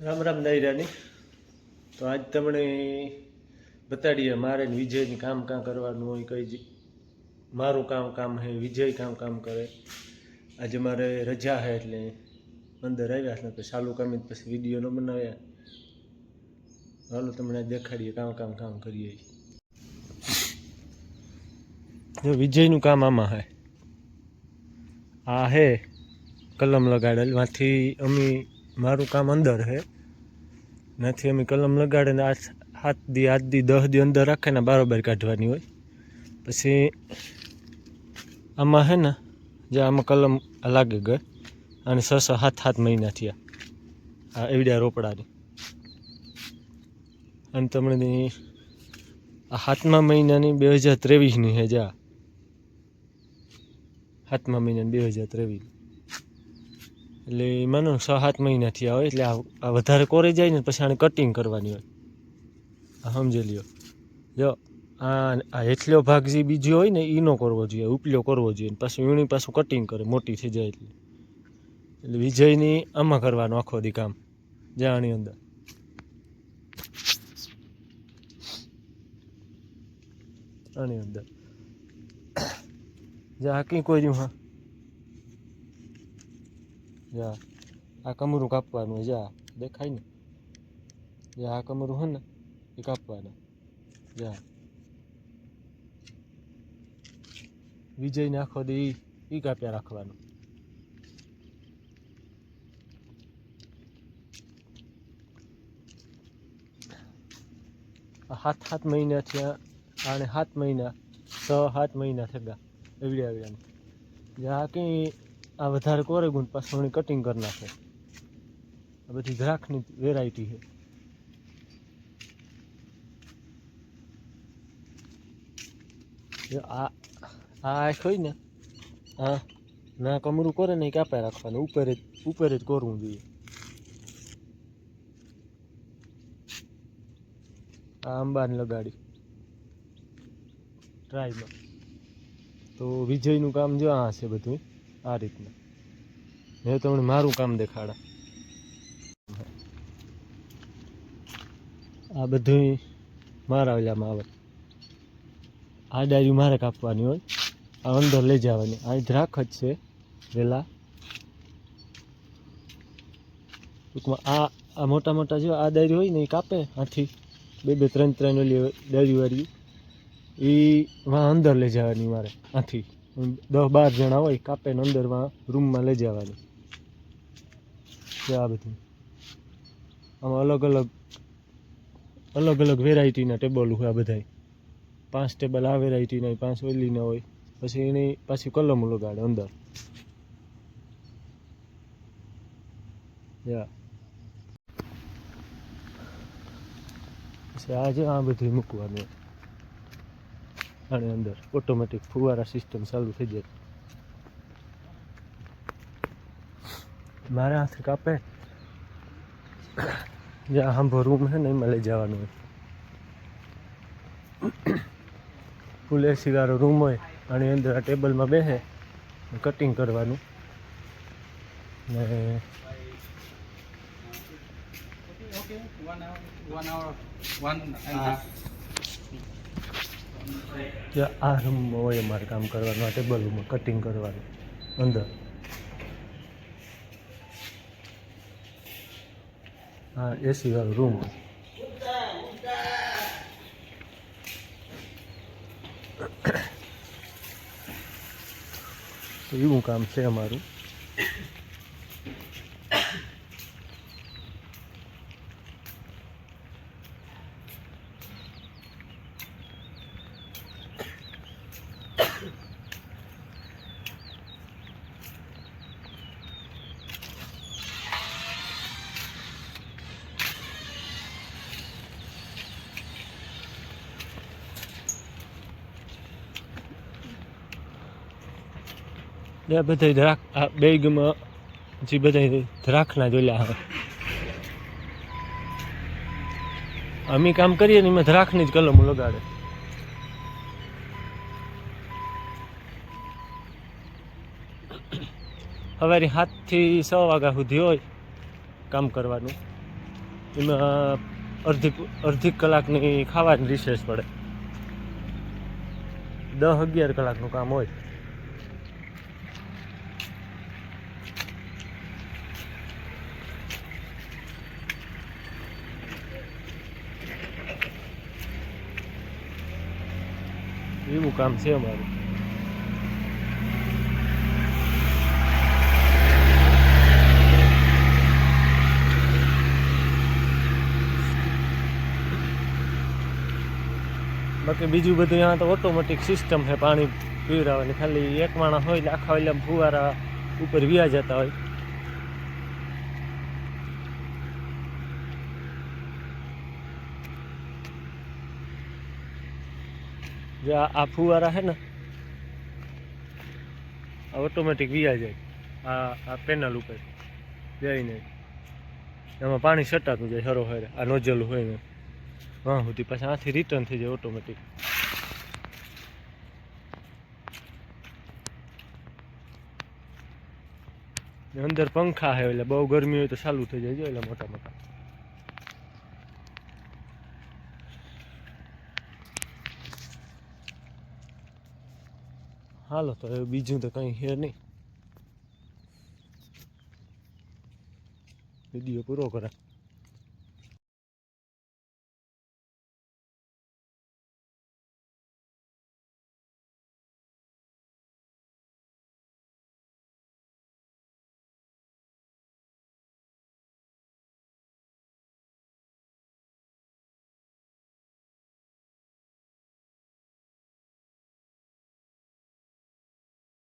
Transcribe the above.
રામ રામ નાયરાની. તો આજ તમને બતાડીએ મારે વિજયની કામ કાં કરવાનું હોય કઈ મારું કામ કામ હે, વિજય કામ કામ કરે. આજે મારે રજા હે એટલે અંદર આવ્યા છે તો ચાલુ કામ પછી વીડિયો ન બનાવ્યા. હાલો તમને દેખાડીએ કામ કામ કામ કરીએ. જો વિજયનું કામ આમાં હે. આ હે કલમ લગાડેલમાંથી અમે મારું કામ અંદર હે. નથી અમે કલમ લગાડે ને સાત દી આઠ દી દસ દી અંદર રાખે ને બારોબાર કાઢવાની હોય. પછી આમાં હે ને, જે આમાં કલમ લાગી ગઈ અને છ છ, સાત સાત મહિના થયા. આ એવડ્યા રોપડાની. અને તમને આ સાતમા મહિનાની બે હજાર ત્રેવીસની હે જા. સાતમા મહિનાની બે હજાર ત્રેવીસ. એટલે માનો છ, સાત મહિના થયા હોય એટલે આ વધારે કોરી જાય ને પછી આને કટિંગ કરવાની હોય. સમજી લ્યો. જો, આ આ હેઠલો ભાગ જે બીજો હોય ને એ ન કરવો જોઈએ, ઉપલ્યો કરવો જોઈએ પાછું વીણી પાછું કટિંગ કરે, મોટી થઈ જાય એટલે. એટલે વિજયની આમાં કરવાનું આખો દી કામ. જાણી અંદર. આની અંદર. જા કઈ કોઈ રહ્યું હા. આ કમરું કાપવાનું જા દેખાય ને જા આ કમરું હે ને એ કાપવાના જા વિજયને આખો દી એ કાપ્યા રાખવાનું સાત સાત મહિના થયા આને સાત મહિના છ સાત મહિના થયા એવડી એવડ્યા જ્યાં કંઈ આ વધારે કોરે ગુણ પાછું કટિંગ કરી નાખે. આ બધી દ્રાક્ષની વેરાયટી છે. આ આ હોય ને હા ના કમરું કરે ને કાપે રાખવાનું. ઉપર જ ઉપર જ કરવું જોઈએ. આ અંબાને લગાડી. ટ્રાયમાં તો વિજયનું કામ જો છે બધું. આ રીતના. મેં તમને મારું કામ દેખાડા. આ બધું મારા ઓલામાં આવે. આ ડાયરી મારે કાપવાની હોય. આ અંદર લઈ જવાની. આ દ્રાખ જ છે, વેલા. ટૂંકમાં આ આ મોટા મોટા જો આ ડાયરી હોય ને એ કાપે આથી. બે બે, ત્રણ ત્રણ ઓલી ડાયરી વાળી એ અંદર લઈ જવાની મારે, આથી. દસ બાર જણા હોય, કાપે ને અંદર વાં રૂમમાં લઈ જવાની. આ બધું. આમાં અલગ અલગ અલગ અલગ વેરાયટીના ટેબલ હોય આ બધાય. પાંચ ટેબલ આ વેરાયટીના હોય, પાંચ ઓલીના હોય. પછી એની પાછી કલમ લગાડે અંદર. પછી આ છે આ બધું મૂકવાનું. આની અંદર ઓટોમેટિક ફુવારા સિસ્ટમ ચાલુ થઈ જાય. મારા હાથે કાપે. જ્યાં આંભો રૂમ છે ને એમાં લઈ જવાનું હોય. ફૂલ એસી વાળો રૂમ હોય આની અંદર આ ટેબલમાં બેસે કટિંગ કરવાનું. ને one hour, one and half. ત્યાં આ રૂમમાં હોય અમારે કામ કરવાનું, આ ટેબલમાં કટિંગ કરવાનું. અંદર. હા એસી વાળો રૂમ તો એવું કામ છે અમારું. એ બધા આ બેગમાં જે બધા દ્રાક્ષના જોયા હવે અમે કામ કરીએ ને એમાં દ્રાક્ષની જ કલમો લગાડે. સવારે સાતથી છ વાગ્યા સુધી હોય કામ કરવાનું. એમાં અડધી અડધી કલાકની ખાવાની રિસેસ પડે. દસ અગિયાર કલાકનું કામ હોય. એવું કામ છે અમારું બાકી બીજું બધું અહીંયા તો ઓટોમેટિક સિસ્ટમ છે. પાણી પીવડાવવાની. ખાલી એક માણસ હોય એટલે આખા એટલે ફુવારા ઉપર વ્યા જતા હોય. જે આ ફુવારા છે ને, આ ઓટોમેટિક વિયા જાય. આ આ પેનલ ઉપર જઈને એમાં પાણી સટાતું જાય હરો હરે. આ નોઝલ હોય ને હા સુધી પાછા આથી રિટર્ન થઈ જાય ઓટોમેટિક અંદર પંખા છે એટલે બહુ ગરમી હોય તો ચાલુ થઈ જાય એટલે મોટા મોટા હાલો તો હવે બીજું તો કંઈ હે નહીં. વીડિયો પૂરો કરે